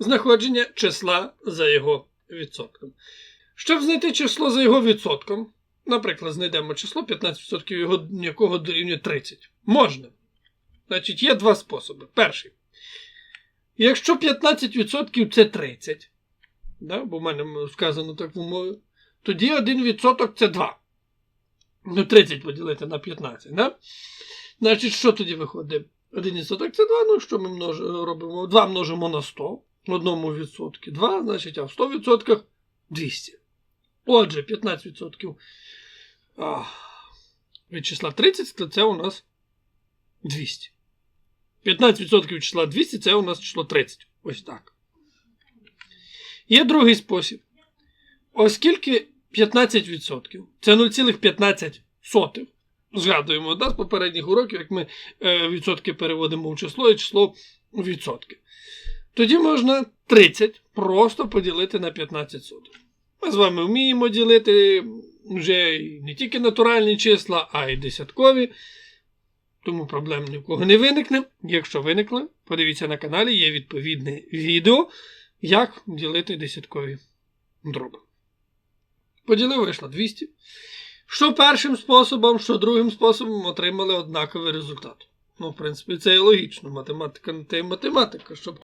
знаходження числа за його відсотком. Щоб знайти число за його відсотком, наприклад, знайдемо число 15% його, якого дорівнює 30. Можна. Значить, є два способи. Перший. Якщо 15% це 30, да, бо в мене сказано так в умові, тоді 1% це 2. Ну, 30 поділити на 15, да? Значить, що тоді виходить? 1% це 2, ну що ми множ... робимо? 2 множимо на 100, в одному відсотку 2, значить, а в 100% 200. Отже, 15% а, від числа 30, то це у нас 200. 15% від числа 200 це у нас число 30. Ось так. Є другий спосіб. Оскільки 15% це 0,15. Згадуємо да, з попередніх уроків, як ми е, відсотки переводимо в число і число відсотки. Тоді можна 30 просто поділити на 15 сотих. Ми з вами вміємо ділити вже не тільки натуральні числа, а й десяткові. Тому проблем ні в кого не виникне. Якщо виникли, подивіться на каналі, є відповідне відео, як ділити десяткові дроби. Поділив вийшло 200. Що першим способом, що другим способом отримали однаковий результат. Ну, в принципі, це і логічно. Математика не те математика, щоб